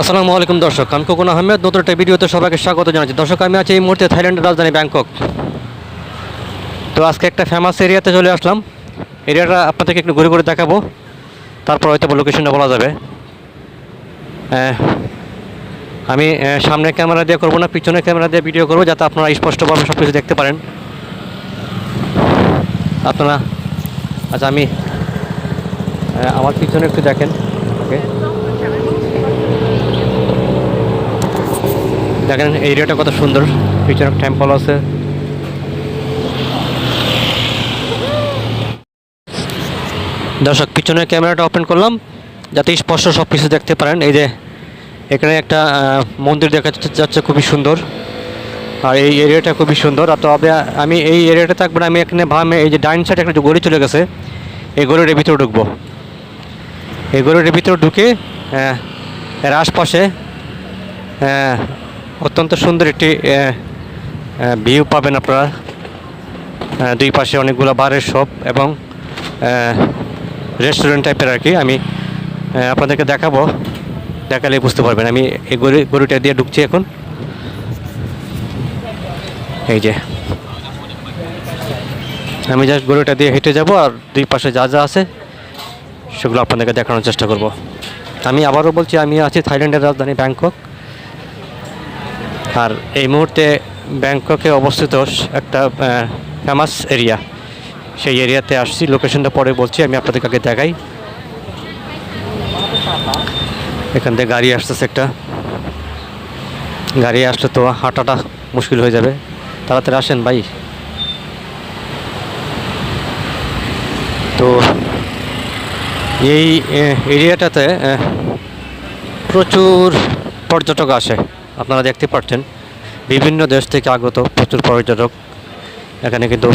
আসসালামু আলাইকুম দর্শক, আমি কোকন আহমেদ, নতুন একটা ভিডিওতে সবাইকে স্বাগত জানাচ্ছি। দর্শক, আমি আছি এই মুহূর্তে থাইল্যান্ডের রাজধানী ব্যাংকক। তো আজকে একটা ফেমাস এরিয়াতে চলে আসলাম। এরিয়াটা আপনাদেরকে একটু ঘুরে ঘুরে দেখাবো। তারপর হয়তো লোকেশনটা বলা যাবে। আমি সামনে ক্যামেরা দিয়ে করব না, পিছনে ক্যামেরা দিয়ে ভিডিও করব, যাতে আপনারা স্পষ্টভাবে সব কিছু দেখতে পারেন। আপনারা আচ্ছা আমি আমার পিছনে একটু দেখেন। ওকে দেখেন এরিয়াটা কত সুন্দর। পিছনে টেম্পল আছে। দর্শক পিছনের ক্যামেরাটা ওপেন করলাম যাতে স্পষ্ট সব কিছু দেখতে পারেন। এই যে এখানে একটা মন্দির দেখা যাচ্ছে- খুবই সুন্দর। আর এই এরিয়াটা খুবই সুন্দর। আর তবে আমি এই এরিয়াটা থাকব না আমি এখানে ভাবে এই যে ডাইন সাইডে একটা গড়ি চলে গেছে এই গলির ভিতরে ঢুকবো। এই গলির ভিতরে ঢুকে আহ, এর আশপাশে আহ, অত্যন্ত সুন্দর একটি ভিউ পাবেন আপনারা। দুই পাশে অনেকগুলো বারের শপ এবং রেস্টুরেন্ট টাইপের আর কি। আমি আপনাদেরকে দেখাবো। দেখালে বুঝতে পারবেন। আমি এই গরু, গরুটা দিয়ে ঢুকছি এখন। এই যে। আমি জাস্ট গরুটা দিয়ে হেঁটে যাব আর দুই পাশে যা যা আছে, সেগুলো আপনাদেরকে দেখানোর চেষ্টা করব। আমি আবারও বলছি, আমি আছি থাইল্যান্ডের রাজধানী ব্যাংকক। আর এই মুহূর্তে ব্যাংককে অবস্থিত একটা ফেমাস এরিয়া। সেই এরিয়াতে আসছি, লোকেশনটা পরে বলছি, আমি আপনাদের আগে দেখাই। এখান থেকে গাড়ি আসতেছে একটা। গাড়ি আসলে তো হাঁটাটা মুশকিল হয়ে যাবে। তাড়াতাড়ি আসেন ভাই। তো এই এরিয়াটাতে প্রচুর পর্যটক আসে। আপনারা দেখতে পাচ্ছেন, বিভিন্ন দেশ থেকে আগত প্রচুর পর্যটক এখানে কিন্তু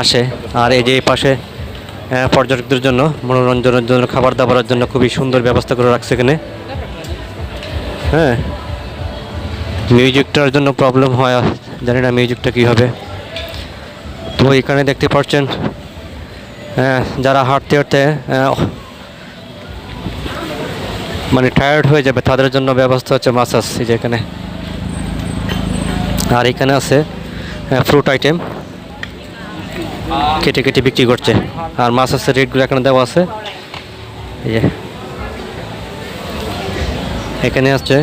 আসে। আর এই যে এই পাশে পর্যটকদের জন্য, মনোরঞ্জনের জন্য, খাবার দাবারের জন্য খুবই সুন্দর ব্যবস্থা করে রাখছে এখানে। হ্যাঁ। মিউজিকটার জন্য প্রবলেম হয়, জানি না মিউজিকটা কী হবে। তো এখানে দেখতে পাচ্ছেন যারা হাঁটতে হাঁটতে মানে টায়ার্ড হয়ে যাবে, তাদের জন্য ব্যবস্থা হচ্ছে মাসাজ এই যে এখানে। আর এখানে আছে ফ্রুট আইটেম কেটে কেটে বিক্রি করছে। আর মাসাজের রেটগুলো এখানে দেওয়া আছে। এখানে আছে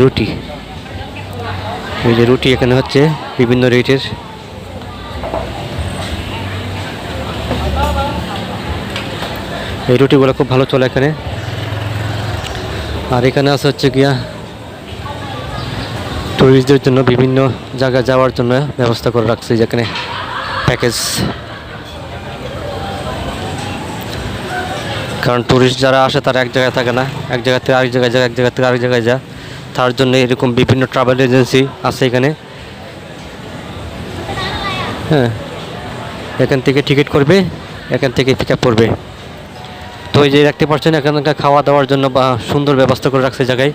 রুটি। এই যে রুটি এখানে হচ্ছে, বিভিন্ন রেটের এই রুটিগুলো খুব ভালো চলে এখানে। আর এখানে আছে হচ্ছে গিয়া টুরিস্টদের জন্য বিভিন্ন জায়গায় যাওয়ার জন্য ব্যবস্থা করে রাখছে যেখানে প্যাকেজ কারণ ট্যুরিস্ট যারা আসে তারা এক জায়গায় থাকে না, এক জায়গা থেকে আরেক জায়গায় যায়, এক জায়গা থেকে আরেক জায়গায় যায়। তার জন্য এরকম বিভিন্ন ট্রাভেল এজেন্সি আছে এখানে। হ্যাঁ এখান থেকে টিকিট করবে, এখান থেকে পিক আপ করবে। এই যে দেখতে পাচ্ছেন, এখানকার খাওয়া দাওয়ার জন্য বা সুন্দর ব্যবস্থা করে রাখছে জায়গায়।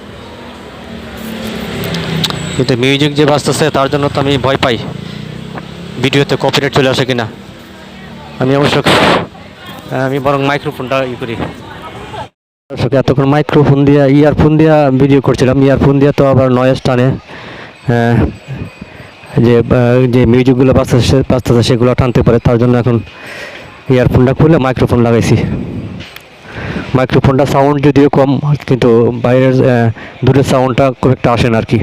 কিন্তু মিউজিক যে বাজতেছে, তার জন্য তো আমি ভয় পাই। ভিডিওতে কপিরাইট চলে আসে কিনা। আমি অবশ্য, আমি বরং মাইক্রোফোনটা ই করি। এতক্ষণ মাইক্রোফোন দিয়ে ইয়ারফোন দিয়ে ভিডিও করছিলাম। ইয়ারফোন দিয়ে তো আবার নয়েজ টানে। যে যে মিউজিকগুলো বাজতেছে বাজতেছে, সেগুলো টানতে পারে। তার জন্য এখন ইয়ারফোনটা খুলে মাইক্রোফোন লাগাইছি। মাইক্রোফোনটা সাউন্ড যদিও কম, কিন্তু বাইরের দূরের সাউন্ডটা খুব একটা আসে না আর কি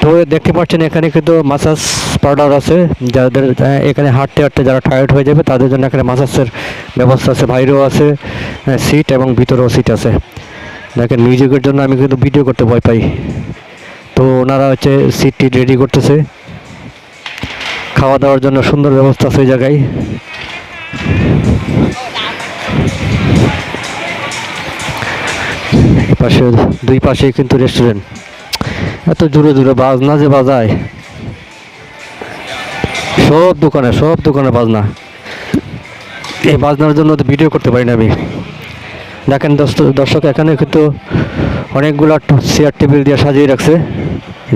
তো দেখতে পাচ্ছেন এখানে কিন্তু মাসাজ পাউডার আছে। যাদের এখানে হাঁটতে হাঁটতে যারা টায়ার্ড হয়ে যাবে, তাদের জন্য এখানে মাসাজের ব্যবস্থা আছে। বাইরেও আছে সিট এবং ভিতরেও সিট আছে। দেখেন মিউজিকের জন্য আমি কিন্তু ভিডিও করতে ভয় পাই। তো ওনারা হচ্ছে সিটটি রেডি করতেছে। খাওয়া দাওয়ার জন্য সুন্দর ব্যবস্থা আছে ওই জায়গায়। পাশে দুই পাশে কিন্তু রেস্টুরেন্ট এত দূরে দূরে বাজনা যে বাজায়। সব দোকানে সব দোকানে বাজনা। এই বাজনার জন্য তো ভিডিও করতে পারি না আমি। দেখেন দর্শ- দর্শক, এখানে কিন্তু অনেকগুলো চেয়ার টেবিল দিয়ে সাজিয়ে রাখছে।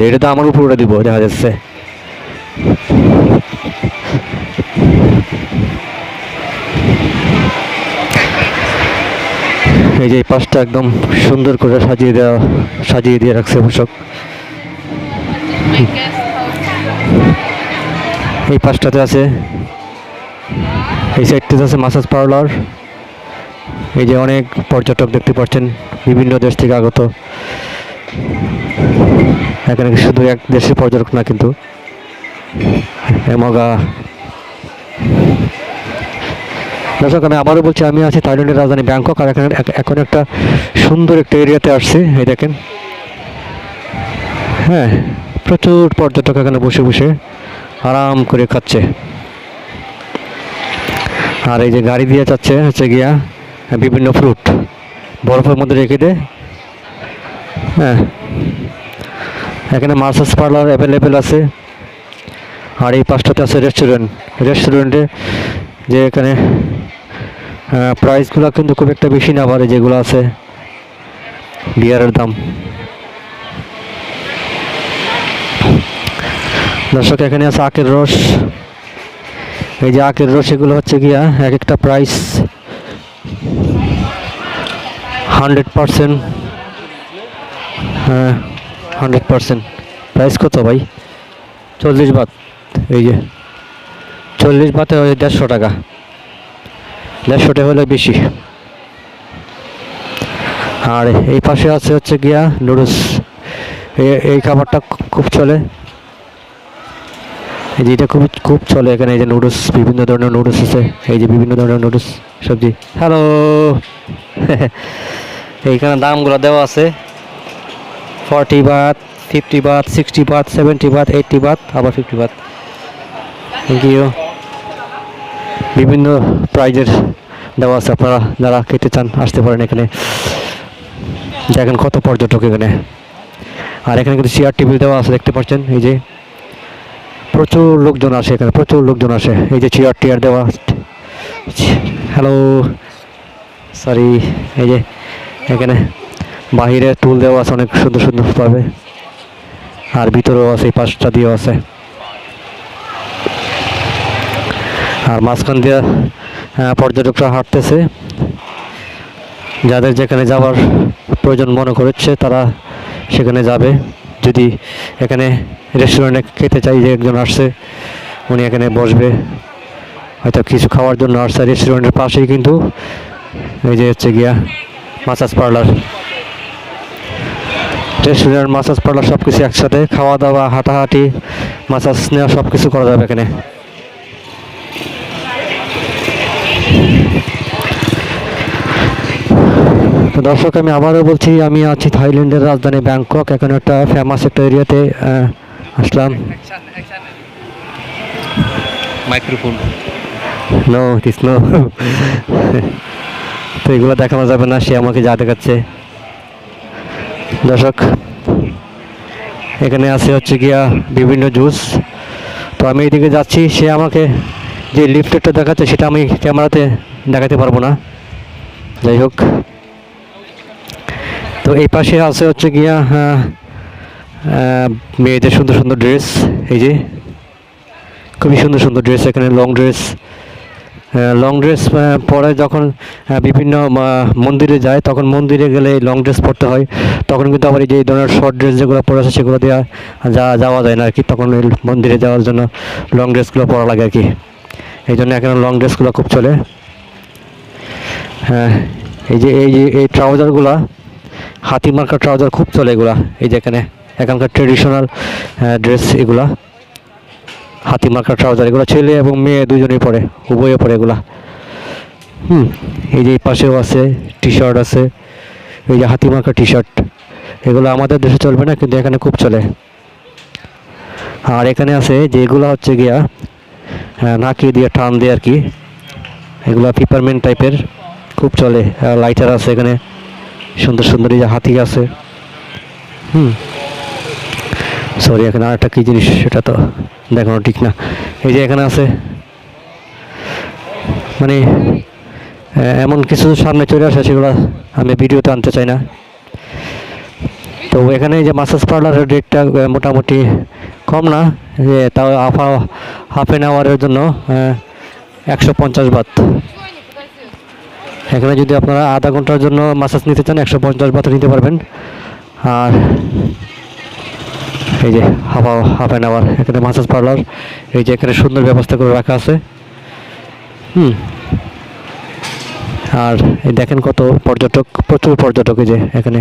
এটা তো আমার উপর দিব, দেখা যাচ্ছে। এই যে পাশটা একদম সুন্দর করে সাজিয়ে দেওয়া, সাজিয়ে দিয়ে রাখছে অবশ্যক এই পাশটাতে আছে, এই সাইডটাতে আছে মাসাজ পার্লার এই যে অনেক পর্যটক দেখতে পাচ্ছেন, বিভিন্ন দেশ থেকে আগত। এখানে শুধু এক দেশের পর্যটক না কিন্তু এমগা দর্শক আমি আবারও বলছি, আমি আছি থাইল্যান্ডের রাজধানী ব্যাংকক আর এখানে এখন একটা সুন্দর একটা এরিয়াতে আসছি। এই দেখেন। হ্যাঁ প্রচুর পর্যটক এখানে বসে বসে আরাম করে খাচ্ছে। আর এই যে গাড়ি দিয়ে যাচ্ছে হচ্ছে গিয়া বিভিন্ন ফ্রুট। বরফের মধ্যে রেখে দেয় হ্যাঁ। এখানে মাসাজ পার্লার অ্যাভেলেবেল আছে। আর এই পাশটাতে আছে রেস্টুরেন্ট। রেস্টুরেন্টে যে এখানে প্রাইসগুলো কিন্তু খুব একটা বেশি না পারে যেগুলো আছে। বিয়ারের দাম। দর্শক, এখানে আছে আখের রস। এই যে আখের রস, এগুলো হচ্ছে গিয়া এক একটা প্রাইস হান্ড্রেড পারসেন্ট হ্যাঁ হান্ড্রেড পারসেন্ট প্রাইস কত ভাই? চল্লিশ বাত। এই যে, চল্লিশ বাতে দেড়শো টাকা। দেড়শো টাকা হলে বেশি। আর এই পাশে আছে হচ্ছে গিয়া নুডলস। এই খাবারটা খুব চলে। এই যে এটা খুব খুব চলে এখানে, এই যে নুডলস, বিভিন্ন ধরনের নুডলস আছে। এই যে বিভিন্ন ধরনের নুডলস, সবজি। হ্যালো! এইখানে দামগুলো দেওয়া আছে। Forty Baat fifty Baat sixty Baat seventy Baat eighty Baat আবার ফিফটি বাত থ্যাংক ইউ বিভিন্ন প্রাইজের দেওয়া আছে। আপনারা যারা খেতে চান, আসতে পারেন এখানে। দেখেন কত পর্যটক এখানে। আর এখানে কিন্তু চেয়ার টেবিল দেওয়া আছে, দেখতে পাচ্ছেন? এই যে প্রচুর লোকজন আসে এখানে, প্রচুর লোকজন আসে। এই যে চেয়ার টিয়ার দেওয়া হ্যালো সরি এই যে এখানে বাহিরে টুল দেওয়া আছে, অনেক সুন্দর সুন্দর পাবে আর ভিতরেও আছে, এই পাঁচটা দিয়েও আছে। আর মাঝখান দিয়ে পর্যটকরা হাঁটতেছে। যাদের যেখানে যাওয়ার প্রয়োজন মনে করেছে, তারা সেখানে যাবে। যদি এখানে রেস্টুরেন্টে খেতে চাই যে একজন আসছে, উনি এখানে বসবে। হয়তো কিছু খাওয়ার জন্য আসছে রেস্টুরেন্টের পাশেই কিন্তু। এই যে হচ্ছে গিয়া massage parlour restaurant massage parlour সব কিছু একসাথে খাওয়া দাওয়া, হাঁটাহাঁটি মাসাজ নেওয়া সব কিছু করা যাবে এখানে। দর্শক আমি আবারও বলছি আমি আছি থাইল্যান্ডের রাজধানী ব্যাংকক। এখন একটা ফেমাস একটা এরিয়াতে আসলাম। মাইক্রোফোন নো নো তো এগুলো দেখানো যাবে না সে আমাকে যা দেখাচ্ছে। দর্শক এখানে আছে হচ্ছে গিয়া বিভিন্ন জুস তো আমি এদিকে যাচ্ছি সে আমাকে যে লিফটেডটা দেখাচ্ছে সেটা আমি ক্যামেরাতে দেখাতে পারব না। যাই হোক। তো এই পাশে আছে হচ্ছে গিয়া মেয়েদের সুন্দর সুন্দর ড্রেস এই যে। খুবই সুন্দর সুন্দর ড্রেস এখানে লং ড্রেস লং ড্রেস পরে যখন বিভিন্ন মন্দিরে যায়, তখন মন্দিরে গেলে লং ড্রেস পরতে হয়। তখন কিন্তু আবার এই যে ধরনের শর্ট ড্রেস যেগুলো পরে আছে, সেগুলো দেওয়া যা, যাওয়া যায় না আর কি। তখন মন্দিরে যাওয়ার জন্য লং ড্রেসগুলো পরা লাগে আর কি। এই জন্য এখানে লং ড্রেসগুলো খুব চলে। হ্যাঁ এই যে এই যে, এই ট্রাউজারগুলা হাতি মার্কা ট্রাউজার খুব চলে এগুলা। এই যে এখানে এখানকার ট্রেডিশনাল ড্রেস এগুলা। হাতি মার্কা ট্রাউজার এগুলো ছেলে এবং মেয়ে দুজনেই পরে, উভয়ে পরে এগুলা। হুম, এই যে পাশেও আছে টি শার্ট আছে। এই যে হাতি মার্কা টি শার্ট এগুলো আমাদের দেশে চলবে না, কিন্তু এখানে খুব চলে। আর এখানে আছে যে এগুলো হচ্ছে গিয়া নাকি দিয়ে টান দিয়ে আর কি। এগুলো পিপারমেন্ট টাইপের খুব চলে। লাইটার আছে এখানে। সুন্দর সুন্দর এই যে হাতি আছে। হুম। সরি এখানে আরেকটা কী জিনিস, সেটা তো দেখানো ঠিক না। এই যে এখানে আছে মানে এমন কিছু সামনে চলে আসে সেগুলো আমি ভিডিওতে আনতে চাই না। তো এখানে যে মাসাজ পার্লারের রেটটা মোটামুটি কম না, যে তাও হাফ হাফ এন আওয়ারের জন্য একশো পঞ্চাশ বাত এখানে যদি আপনারা আধা ঘণ্টার জন্য মাসাজ নিতে চান, একশো পঞ্চাশ বাতে নিতে পারবেন। আর এই যে হাফ হাফ অ্যান আওয়ার এখানে মাসাজ পার্লার এই যে এখানে সুন্দর ব্যবস্থা করে রাখা আছে। হুম। আর দেখেন কত পর্যটক, প্রচুর পর্যটক এই যে এখানে।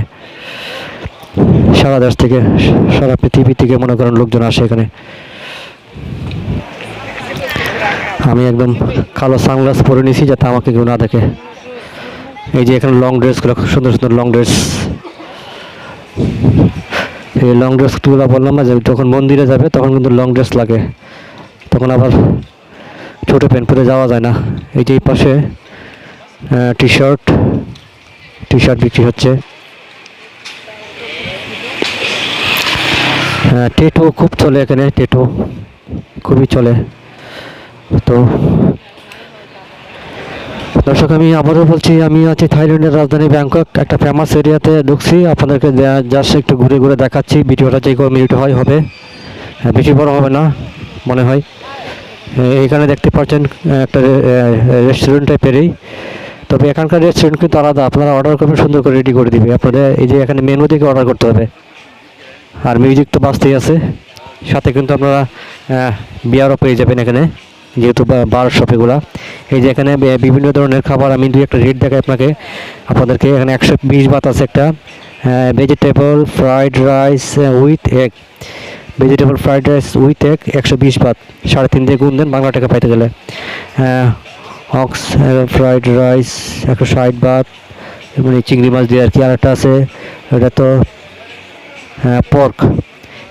সারা দেশ থেকে, সারা পৃথিবী থেকে মনে করেন লোকজন আসে এখানে। আমি একদম কালো সানগ্লাস পরে নিয়েছি যাতে আমাকে কেউ না দেখে। এই যে এখানে লং ড্রেসগুলো খুব সুন্দর সুন্দর লং ড্রেস এই লং ড্রেসগুলো বললাম না যে যখন মন্দিরে যাবে তখন কিন্তু লং ড্রেস লাগে। তখন আবার ছোটো প্যান্ট পরে যাওয়া যায় না। এই যে এই পাশে টি শার্ট টি শার্ট বিক্রি হচ্ছে। টেটো খুব চলে এখানে টেটো খুবই চলে। তো দর্শক আমি আবারও বলছি আমি আছি থাইল্যান্ডের রাজধানী ব্যাংকক একটা ফেমাস এরিয়াতে ঢুকছি। আপনাদেরকে জাস্ট একটু ঘুরে ঘুরে দেখাচ্ছি ভিডিওটা যে কোনো মিনিট হয় হবে। হ্যাঁ, বেশি বড় হবে না মনে হয়। এখানে দেখতে পাচ্ছেন একটা রেস্টুরেন্ট টাইপেরই তবে এখানকার রেস্টুরেন্ট কিন্তু আলাদা আপনারা অর্ডার করবেন সুন্দর করে রেডি করে দিবে। আপনাদের এই যে এখানে মেনু থেকে অর্ডার করতে হবে। আর মিউজিক তো বাজতেই আছে। সাথে কিন্তু আপনারা বিয়ারও পেয়ে যাবেন এখানে। যেহেতু বার শপেগুলা এই যে এখানে বিভিন্ন ধরনের খাবার আমি দুই একটা রেট দেখাই আপনাকে। আপনাদেরকে এখানে একশো বিশ বাত আছে একটা। Vegetable fried rice with egg vegetable fried rice with egg একশো বিশ বাত। সাড়ে তিন দিয়ে গুণ দেন, বাংলা টাকা পাইতে গেলে। অক্স ফ্রাইড রাইস একশো ষাট বাত। মানে চিংড়ি মাছ দিয়ে আর কি আর একটা আছে। এটা তো পর্ক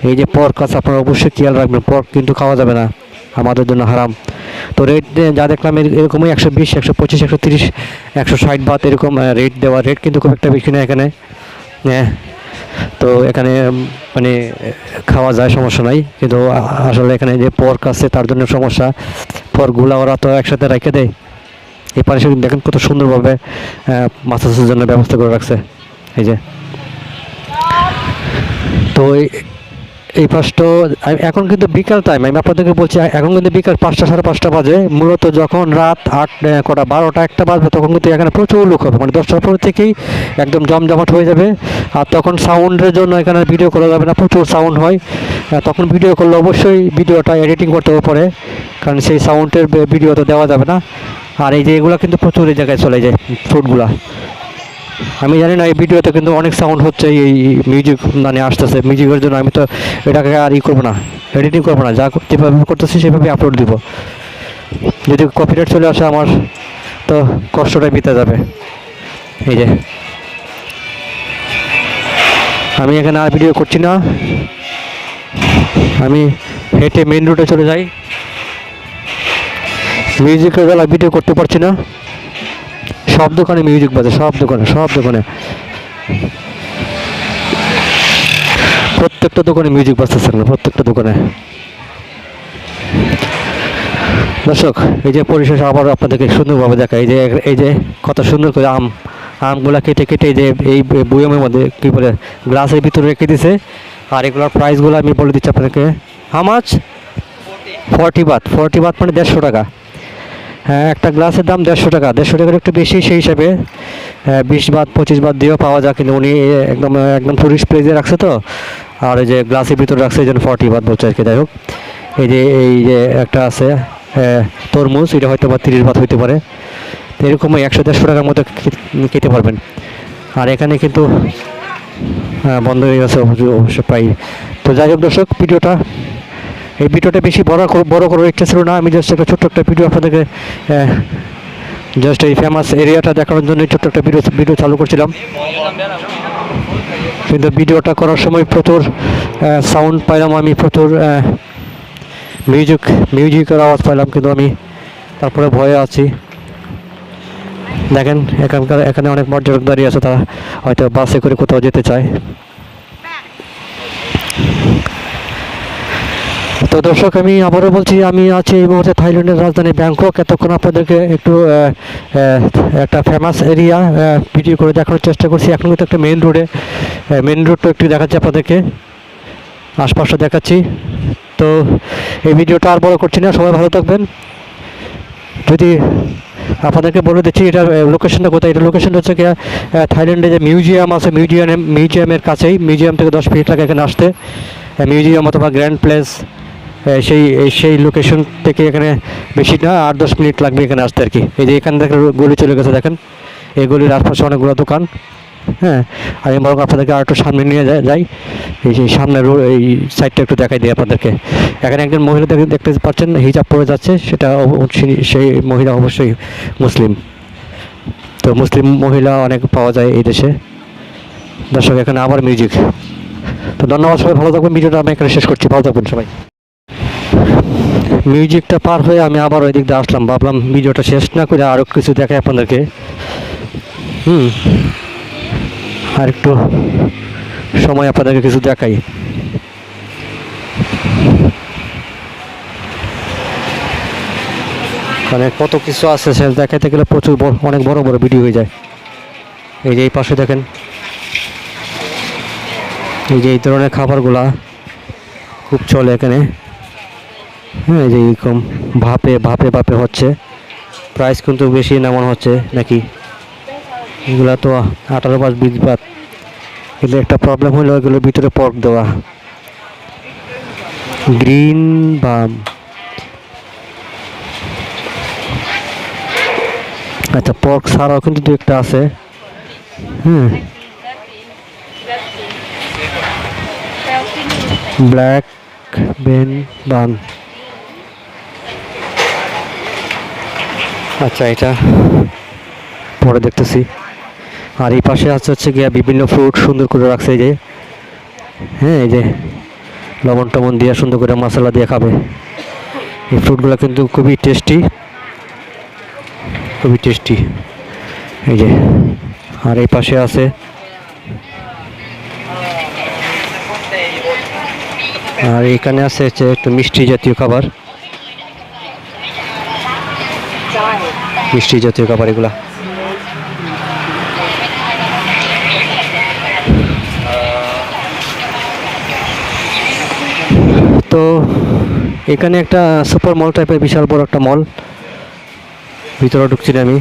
এই যে পর্ক আছে, আপনারা অবশ্যই খেয়াল রাখবেন পর্ক কিন্তু খাওয়া যাবে না, আমাদের জন্য হারাম। তো রেট যা দেখলাম এর- এরকমই একশো বিশ, একশো পঁচিশ, একশো তিরিশ, একশো ষাট বাত এরকম রেট দেওয়া। রেট কিন্তু খুব একটা বেশি না এখানে। হ্যাঁ তো এখানে মানে খাওয়া যায়, সমস্যা নাই। কিন্তু আসলে এখানে যে পর্ক আছে, তার জন্য সমস্যা। পর্কগুলো ওরা তো একসাথে রেখে দেয়। এই পাশে দেখেন কত সুন্দরভাবে মাসাজের জন্য ব্যবস্থা করে রাখছে। এই যে। তো এই আমি- এখন কিন্তু বিকাল টাইম আমি আপনাদেরকে বলছি এখন কিন্তু বিকাল পাঁচটা, সাড়ে পাঁচটা বাজে, মূলত যখন রাত আট কটা, বারোটা, একটা বাজবে, তখন কিন্তু এখানে প্রচুর লোক হবে মানে দশটার পর থেকেই একদম জমজমাট হয়ে যাবে, আর তখন সাউন্ডের জন্য এখানে ভিডিও করা যাবে না, প্রচুর সাউন্ড হয় তখন ভিডিও করলে অবশ্যই ভিডিওটা এডিটিং করতে হবে পরে, কারণ সেই সাউন্ডের ভিডিও তো দেওয়া যাবে না, আর এই যে এগুলো কিন্তু প্রচুর এই জায়গায় চলে যায় ফ্রুটগুলা আমি জানি না, এই ভিডিওতে কিন্তু অনেক সাউন্ড হচ্ছে, এই মিউজিক মানে আসতেছে। মিউজিকের জন্য আমি তো এটাকে আর ই করব না এডিটিং করব না। যা যেভাবে করতেছি সেভাবে আপলোড দিব। যদি কপিরাইট চলে আসে আমার, তো কষ্টটাই বিতে যাবে। এই যে। আমি এখানে আর ভিডিও করছি না। আমি হেঁটে মেন রুটে চলে যাই। মিউজিকের বেলা ভিডিও করতে পারছি না। সব দোকানে মিউজিক বাজে সব দোকানে সব দোকানে। প্রত্যেকটা দোকানে মিউজিক বাজতেছে না প্রত্যেকটা দোকানে। দর্শক এই যে পরিশেষ আবার আপনাদেরকে সুন্দরভাবে দেখা এই যে এই যে কত সুন্দর করে আম আমগুলা কেটে কেটে যে এই বয়মের মধ্যে কী বলে গ্লাসের ভিতরে রেখে দিছে। আর এগুলোর প্রাইসগুলো আমি বলে দিচ্ছি আপনাদেরকে। হামাচ ফর্টি বাত ফর্টি বাত মানে দেড়শো টাকা। একটা গ্লাসের দাম দেড়শো টাকা। দেড়শো টাকার একটু বেশি সেই হিসাবে হ্যাঁ, বিশ বাদ পঁচিশ বাদ দিয়েও পাওয়া যায়। কিন্তু উনি একদম একদম টুরিস্ট প্লেসে রাখছে তো। আর এই যে গ্লাসের ভিতরে রাখছে জন্য ফর্টি বাদ বলছে আর কি। যাই হোক এই যে এই যে একটা আছে হ্যাঁ, তরমুজ এটা হয়তো বা তিরিশ বাদ হইতে পারে। তো এরকম একশো দেড়শো টাকার মতো খেতে পারবেন। আর এখানে কিন্তু হ্যাঁ, বন্ধ হয়ে গেছে অবশ্য প্রায়। তো যাই হোক দর্শক ভিডিওটা এই ভিডিওটা বেশি বড় বড় করার ইচ্ছা ছিল না। আমি জাস্ট একটা ছোট্ট একটা ভিডিও আপনাদেরকে জাস্ট এই ফেমাস এরিয়াটা দেখানোর জন্য ছোট্ট একটা ভিডিও ভিডিও চালু করছিলাম। কিন্তু ভিডিওটা করার সময় প্রচুর সাউন্ড পাইলাম আমি, প্রচুর মিউজিক মিউজিকের আওয়াজ পাইলাম কিন্তু আমি। তারপরে ভয়ে আছি। দেখেন, এখানকার এখানে অনেক পর্যটক দাঁড়িয়ে আছে, তারা হয়তো বাসে করে কোথাও যেতে চায়। তো দর্শক, আমি আবারও বলছি, আমি আছি এই মুহূর্তে থাইল্যান্ডের রাজধানী ব্যাংকক। এতক্ষণ আপনাদেরকে একটু একটা ফেমাস এরিয়া ভিডিও করে দেখানোর চেষ্টা করছি। এখন কিন্তু একটা মেন রোডে মেন রোডটা একটু দেখাচ্ছি আপনাদেরকে। আশপাশটা দেখাচ্ছি। তো এই ভিডিওটা আর বড় করছি না, সবাই ভালো থাকবেন। যদি আপনাদেরকে বলে দিচ্ছি এটা লোকেশনটা কোথায় এটা লোকেশনটা হচ্ছে কি থাইল্যান্ডে যে মিউজিয়াম আছে মিউজিয়াম মিউজিয়ামের কাছেই মিউজিয়াম থেকে দশ মিনিট লাগে এখানে আসতে। মিউজিয়াম অথবা গ্র্যান্ড প্লেস সেই সেই লোকেশন থেকে এখানে বেশি না, আট দশ মিনিট লাগবে এখানে আসতে আর কি। এই যে এখান থেকে গলি চলে গেছে, দেখেন। এই গলির আশপাশে অনেকগুলো দোকান হ্যাঁ। আমি বরং আপনাদেরকে আর একটু সামনে নিয়ে যাই। এই যে সামনে এই সাইডটা একটু দেখাই দিই আপনাদেরকে। এখানে একজন মহিলা দেখে, দেখতে পাচ্ছেন, হিজাব পরে যাচ্ছে, সেটা সেই মহিলা অবশ্যই মুসলিম। তো মুসলিম মহিলা অনেক পাওয়া যায় এই দেশে। দর্শক, এখানে আবার মিউজিক। তো ধন্যবাদ সবাই, ভালো থাকবেন, ভিডিওটা আমি এখানে শেষ করছি। ভালো থাকবেন সবাই। মিউজিকটা পার হয়ে আমি আবার ওই দিক দিয়ে আসলাম। ভাবলাম ভিডিওটা শেষ না করে আরও কিছু দেখাই আপনাদেরকে। হুম। আর একটু সময় আপনাদেরকে কিছু দেখাই। মানে কত কিছু আছে, সে দেখাইতে গেলে প্রচুর অনেক বড় বড় ভিডিও হয়ে যায়। এই যে এই পাশে দেখেন। এই যে এই ধরনের খাবারগুলা খুব চলে এখানে। হ্যাঁ যে এরকম ভাপে ভাপে ভাপে হচ্ছে। প্রাইস কিন্তু বেশি নামানো হচ্ছে নাকি? এগুলা তো আঠারো পাঁচ, বিশ পাত এগুলো একটা প্রবলেম হলো এগুলোর ভিতরে পর্ক দেওয়া। গ্রিন বা আচ্ছা পর্ক ছাড়াও কিন্তু দু একটা আছে। হুম ব্ল্যাক বেন বান আচ্ছা এটা পরে দেখতেছি। আর এই পাশে আছে হচ্ছে গিয়া বিভিন্ন ফ্রুট সুন্দর করে রাখছে এই যে। হ্যাঁ এই যে লবণ টবণ দিয়ে সুন্দর করে মশলা দিয়ে খাবে। এই ফ্রুটগুলো কিন্তু খুবই টেস্টি খুবই টেস্টি এই যে, আর এই পাশে আছে আর এখানে আছে হচ্ছে একটু মিষ্টি জাতীয় খাবার। মিষ্টি জাতীয় খাবার এগুলা তো এখানে একটা সুপার মল টাইপের বিশাল বড় একটা মল। ভিতরে ঢুকছি আমি।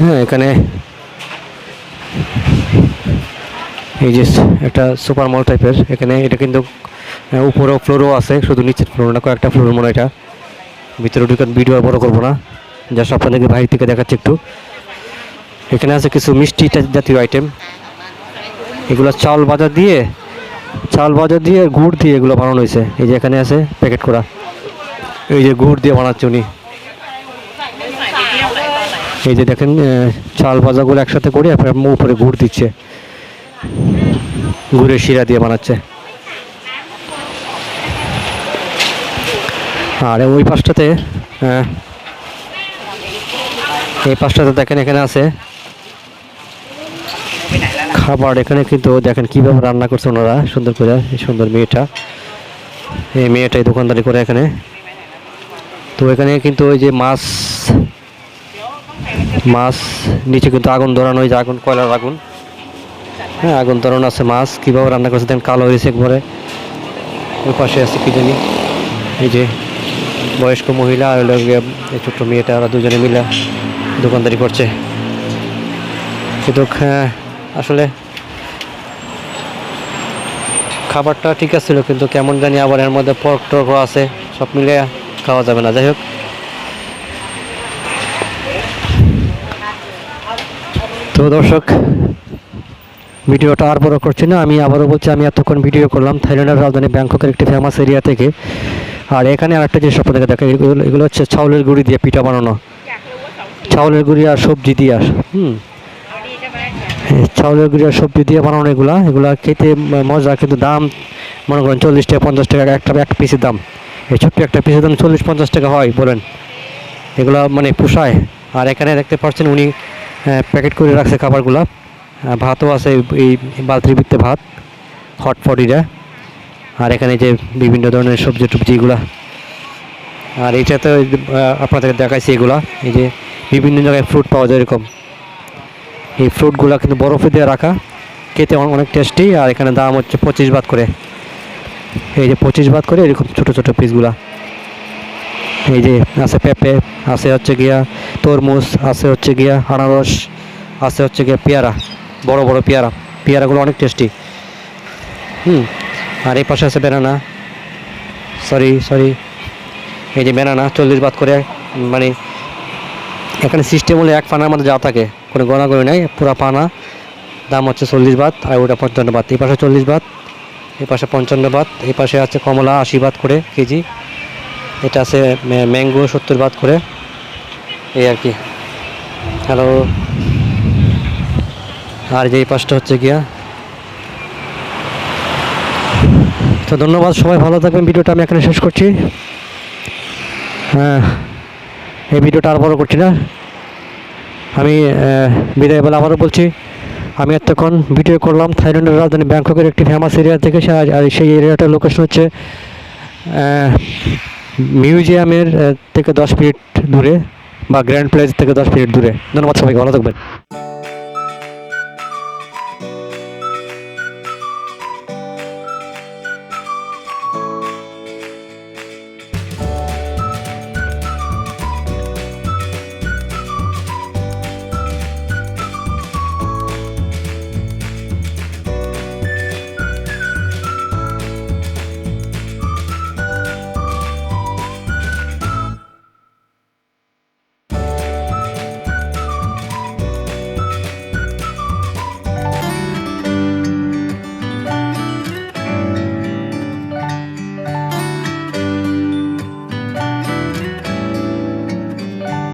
হ্যাঁ এখানে এই যে একটা সুপার মল টাইপের এখানে এটা কিন্তু উপরেও ফ্লোরও আছে, শুধু নিচের ফ্লোর না, কয়েকটা ফ্লোর মনে এটা। ভিতরে ঢুকে ভিডিও আর বড় করব না। জাস্ট আপনাদেরকে বাইরে থেকে দেখাচ্ছি একটু। এখানে আছে কিছু মিষ্টি জাতীয় আইটেম এগুলো চাল বাজার দিয়ে, চাল বাজার দিয়ে গুড় দিয়ে এগুলো বানানো হয়েছে। এই যে এখানে আছে প্যাকেট করা। এই যে গুড় দিয়ে বানাচ্ছে উনি। এই যে দেখেন চাল ভাজাগুলো একসাথে করে আপনার উপরে গুড় দিচ্ছে। গুড়ের শিরা দিয়ে বানাচ্ছে। আর ওই পাশটাতে এই পাশটাতে দেখেন, এখানে আছে খাবার। এখানে কিন্তু দেখেন কীভাবে রান্না করছে ওনারা, সুন্দর করে, এই সুন্দর মেয়েটা। এই মেয়েটাই দোকানদারি করে এখানে। তো এখানে কিন্তু ওই যে মাছ মাছ, নিচে কিন্তু আগুন ধরানো, ওই যে আগুন, কয়লার আগুন। হ্যাঁ আগুন ধরানো আছে, মাছ। কীভাবে রান্না করছে, দেখেন, কালো হয়েছে একবারে। ওই পাশে আছে কি জানি, এই যে বয়স্ক মহিলা আর ছোট্ট মেয়েটা, ওরা দুজনে মিলে দোকানদারি করছে। কিন্তু হ্যাঁ আসলে খাবারটা ঠিক আছিল, কিন্তু কেমন জানি আবার এর মধ্যে পর্ক টর্কও আছে, সব মিলে খাওয়া যাবে না। যাই হোক। তো দর্শক, ভিডিওটা আর বড় করছি না, আমি আবারও বলছি, আমি এতক্ষণ ভিডিও করলাম থাইল্যান্ডের রাজধানী ব্যাংককের একটি ফেমাস এরিয়া থেকে। আর এখানে আরেকটা জিনিস আপনাদের দেখা এগুলো এগুলো হচ্ছে চাউলের গুড়ি দিয়ে পিঠা বানানো। চাউলের গুঁড়ি আর সবজি দিয়ে আর হুম। চাউলের গুঁড়ি আর সবজি দিয়ে বানানো এগুলা এগুলা খেতে মজা কিন্তু দাম মনে করেন চল্লিশ টাকা পঞ্চাশ টাকা একটা একটা পিসের দাম। এই ছোট্ট একটা পিসের দাম চল্লিশ পঞ্চাশ টাকা হয় বলেন। এগুলা মানে পোষায়। আর এখানে দেখতে পাচ্ছেন উনি প্যাকেট করে রাখছে খাবারগুলো। ভাতও আছে এই বালতির ভিত্তে ভাত হট ফটিটা আর এখানে যে বিভিন্ন ধরনের সবজি টবজিগুলা আর এইটাতে ওই যে, আপনাদেরকে দেখাইছি এগুলা। এই যে বিভিন্ন জায়গায় ফ্রুট পাওয়া যায় এরকম। এই ফ্রুটগুলো কিন্তু বরফে দিয়ে রাখা। খেতে অনেক টেস্টি আর এখানে দাম হচ্ছে পঁচিশ বাত করে। এই যে পঁচিশ বাত করে এরকম ছোটো ছোটো পিসগুলা এই যে আছে পেঁপে, আছে হচ্ছে গিয়া তরমুজ, আছে হচ্ছে গিয়া আনারস, আছে হচ্ছে গিয়া পেয়ারা, বড় বড় পেয়ারা। পেয়ারাগুলো অনেক টেস্টি হুম, আর এই পাশে আছে বেনানা সরি সরি এই যে বেনানা চল্লিশ বাদ করে মানে এখানে সিস্টেম হলে এক পানার মধ্যে যা থাকে, কোনো গণাগণি নাই, পুরা পানা। দাম হচ্ছে চল্লিশ বাত, আর ওটা পঞ্চান্ন বাত। এই পাশে চল্লিশ বাত, এই পাশে পঞ্চান্ন বাত, এই পাশে আছে কমলা আশি বাত করে কেজি। এটা আছে ম্যাঙ্গো সত্তর বাত করে। এই আর কি। হ্যালো আর যে এই পাশটা হচ্ছে গিয়া। তো ধন্যবাদ, সবাই ভালো থাকবেন। ভিডিওটা আমি এখানে শেষ করছি। হ্যাঁ। এই ভিডিওটা আর বড় করছি না। আমি বিদায় বলে আবারও বলছি, আমি এতক্ষণ ভিডিও করলাম থাইল্যান্ডের রাজধানী ব্যাংককের একটি ফেমাস এরিয়া থেকে আর সেই এরিয়াটার লোকেশন হচ্ছে মিউজিয়ামের থেকে দশ মিনিট দূরে বা গ্র্যান্ড প্লেস থেকে দশ মিনিট দূরে। ধন্যবাদ সবাইকে, ভালো থাকবেন।